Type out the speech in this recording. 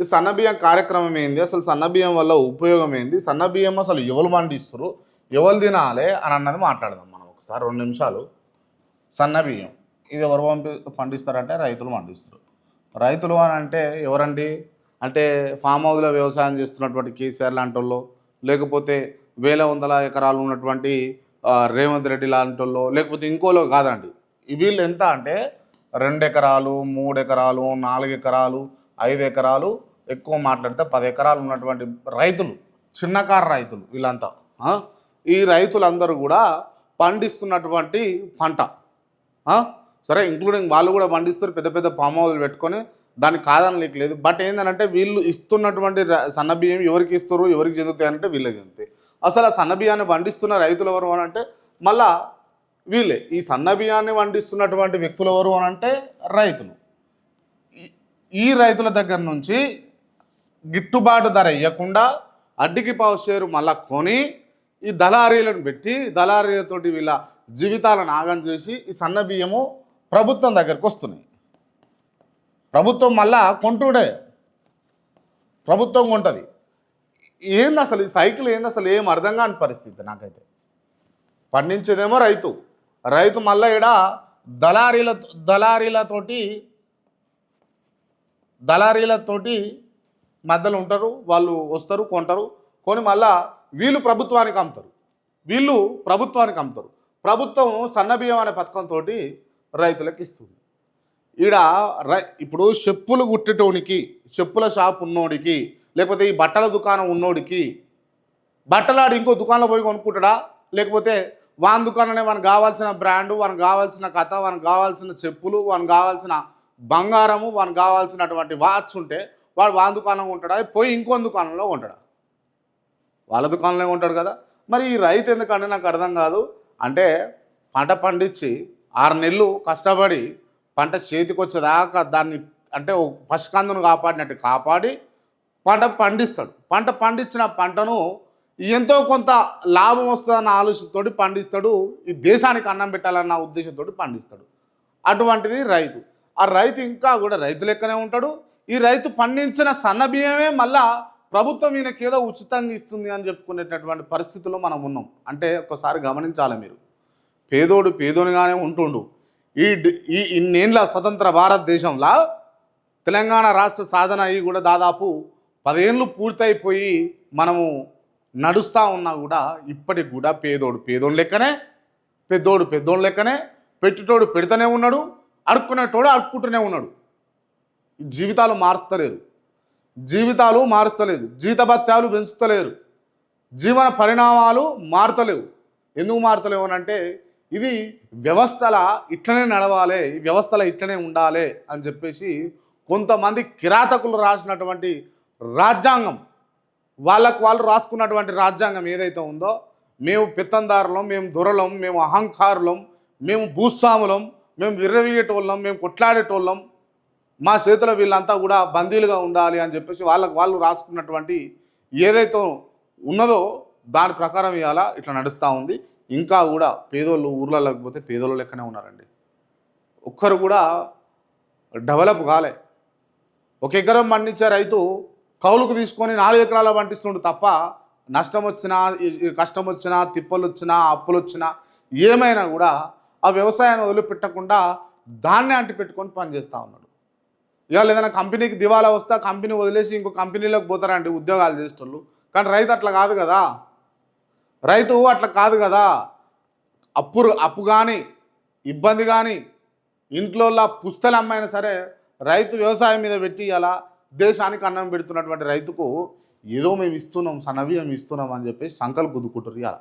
ఈ సన్నబియ్యం కార్యక్రమం ఏంది? అసలు సన్నబియ్యం వల్ల ఉపయోగం ఏంది? సన్నబియ్యం అసలు ఎవరు పండిస్తారు ఎవరు తినాలి అని అన్నది మాట్లాడదాం మనం ఒకసారి రెండు నిమిషాలు. సన్నబియ్యం. ఇది ఎవరు పంపి పండిస్తారంటే రైతులు పండిస్తారు. రైతులు అని అంటే ఎవరండి? అంటే ఫామ్ హౌస్లో వ్యవసాయం చేస్తున్నటువంటి కేసీఆర్ లాంటి వాళ్ళు లేకపోతే వేల వందల ఎకరాలు ఉన్నటువంటి రేవంత్ రెడ్డి లాంటి వాళ్ళు లేకపోతే ఇంకోలో కాదండి. వీళ్ళు ఎంత అంటే రెండు ఎకరాలు మూడు ఎకరాలు నాలుగు ఎకరాలు ఐదు ఎకరాలు ఎక్కువ మాట్లాడితే పది ఎకరాలు ఉన్నటువంటి రైతులు చిన్నకారు రైతులు వీళ్ళంతా. ఈ రైతులందరూ కూడా పండిస్తున్నటువంటి పంట. సరే ఇంక్లూడింగ్ వాళ్ళు కూడా పండిస్తారు పెద్ద పెద్ద పామ్ హౌస్లు పెట్టుకొని దానికి కాదని లేదు. బట్ ఏంటంటే వీళ్ళు ఇస్తున్నటువంటి సన్న బియ్యం ఎవరికి ఇస్తారు ఎవరికి చెందుతాయి అంటే వీళ్ళకి చెందుతాయి. అసలు ఆ సన్న బియ్యాన్ని పండిస్తున్న రైతులు ఎవరు అని అంటే మళ్ళా వీళ్ళే. ఈ సన్న బియ్యాన్ని పండిస్తున్నటువంటి వ్యక్తులు ఎవరు అని అంటే రైతులు. ఈ రైతుల దగ్గర నుంచి గిట్టుబాటు ధర ఇవ్వకుండా అడ్డికి పావు షేరు మళ్ళా కొని ఈ దళారీలను పెట్టి దళారీలతోటి వీళ్ళ జీవితాలను ఆగం చేసి ఈ సన్న బియ్యము ప్రభుత్వం దగ్గరికి వస్తున్నాయి. ప్రభుత్వం మళ్ళా కొంటుడే. ప్రభుత్వం కొంటుంది. ఏంది అసలు ఈ సైకిల్ ఏంది అసలు ఏం అర్థం కాని పరిస్థితి నాకైతే. పండించేదేమో రైతు. రైతు మళ్ళీ ఈడ దళారీల దళారీలతోటి దళారీలతోటి మధ్యలో ఉంటారు వాళ్ళు వస్తారు కొంటారు. కొని మళ్ళా వీళ్ళు ప్రభుత్వానికి అమ్ముతారు. వీళ్ళు ప్రభుత్వానికి అమ్ముతారు. ప్రభుత్వం సన్నబియ్యం అనే పథకంతో రైతులకు ఇస్తుంది. ఈడ రై ఇప్పుడు చెప్పులు కుట్టేటోనికి చెప్పుల షాప్ ఉన్నోడికి లేకపోతే ఈ బట్టల దుకాణం ఉన్నోడికి బట్టలాడు ఇంకో దుకాణంలో పోయి కొనుక్కుంటాడా? లేకపోతే వాని దుకాణంలో మనకు కావాల్సిన బ్రాండు వానికి కావాల్సిన కథ వానికి కావాల్సిన చెప్పులు వానికి కావాల్సిన బంగారము వానికి కావాల్సినటువంటి వాచ్ ఉంటే వాడు వాన్ దుకాణం ఉంటాడా? పోయి ఇంకో దుకాణంలో ఉంటాడా? వాళ్ళ దుకాణంలో ఉంటాడు కదా? మరి ఈ రైతు ఎందుకంటే నాకు అర్థం కాదు. అంటే పంట పండించి ఆరు నెలలు కష్టపడి పంట చేతికొచ్చేదాకా దాన్ని అంటే ఓ పశుకందును కాపాడినట్టు కాపాడి పంట పండిస్తాడు. పంట పండించిన పంటను ఎంతో కొంత లాభం వస్తుందన్న ఆలోచనతో పండిస్తాడు. ఈ దేశానికి అన్నం పెట్టాలన్న ఉద్దేశంతో పండిస్తాడు. అటువంటిది రైతు. ఆ రైతు ఇంకా కూడా రైతు లెక్కనే ఉంటాడు. ఈ రైతు పండించిన సన్న బియ్యమే మళ్ళా ప్రభుత్వం ఈయనకి ఏదో ఉచితంగా ఇస్తుంది అని చెప్పుకునేటటువంటి పరిస్థితుల్లో మనం ఉన్నాం. అంటే ఒకసారి గమనించాలి మీరు. పేదోడు పేదోనిగానే ఉంటుండు. ఈ ఈ ఇన్నేళ్ళ స్వతంత్ర భారతదేశంలో తెలంగాణ రాష్ట్ర సాధన అయ్యి కూడా దాదాపు పదేళ్ళు పూర్తయిపోయి మనము నడుస్తూ ఉన్నా కూడా ఇప్పటికి కూడా పేదోడు పేదోడు లెక్కనే పెద్దోడు పెద్దోడు లెక్కనే పెట్టేటోడు పెడుతూనే ఉన్నాడు అడుక్కునేటోడు అడుక్కుంటూనే ఉన్నాడు. జీవితాలు మారుస్తలేరు. జీవితాలు మారుస్తలేదు జీతభత్యాలు పెంచుతలేరు. జీవన పరిణామాలు మారతలేవు. ఎందుకు మారతలేవు అని అంటే ఇది వ్యవస్థల ఇట్లనే నడవాలి వ్యవస్థల ఇట్లనే ఉండాలి అని చెప్పేసి కొంతమంది కిరాతకులు రాసినటువంటి రాజ్యాంగం వాళ్ళకు వాళ్ళు రాసుకున్నటువంటి రాజ్యాంగం ఏదైతే ఉందో మేము పెత్తందారులం మేము దొరలం మేము అహంకారులం మేము భూస్వాములం మేము విర్రవీగేటోళ్ళం మేము కొట్లాడేటోళ్ళం మా చేతిలో వీళ్ళంతా కూడా బందీలుగా ఉండాలి అని చెప్పేసి వాళ్ళకు వాళ్ళు రాసుకున్నటువంటి ఏదైతే ఉన్నదో దాని ప్రకారం ఇవాళ ఇట్లా నడుస్తూ ఉంది. ఇంకా కూడా పేదోళ్ళు ఊర్లో లేకపోతే పేదోళ్ళు లెక్కనే ఉన్నారండి. ఒక్కరు కూడా డెవలప్ కాలే. ఒక ఎకరం పండించే రైతు కౌలుకు తీసుకొని నాలుగు ఎకరాల పండిస్తుండు తప్ప నష్టం వచ్చినా కష్టం వచ్చినా తిప్పలు వచ్చినా అప్పులు వచ్చినా ఏమైనా కూడా ఆ వ్యవసాయాన్ని వదిలిపెట్టకుండా దాన్నే అంటి పెట్టుకొని పనిచేస్తూ ఉన్నాడు. ఇవాళ ఏదైనా కంపెనీకి దివాలా వస్తే కంపెనీ వదిలేసి ఇంకో కంపెనీలోకి పోతారండి ఉద్యోగాలు చేసేటోళ్ళు. కానీ రైతు అట్లా కాదు కదా. రైతు అట్లా కాదు కదా. అప్పు అప్పు కానీ ఇబ్బంది కానీ ఇంట్లో పుస్తలు అమ్మైనా సరే రైతు వ్యవసాయం మీద పెట్టి అలా దేశానికి అన్నం పెడుతున్నటువంటి రైతుకు ఏదో మేము ఇస్తున్నాం సన్నబియ్యం ఇస్తున్నాం అని చెప్పేసి సంకలు కుదుకుంటారు ఇలా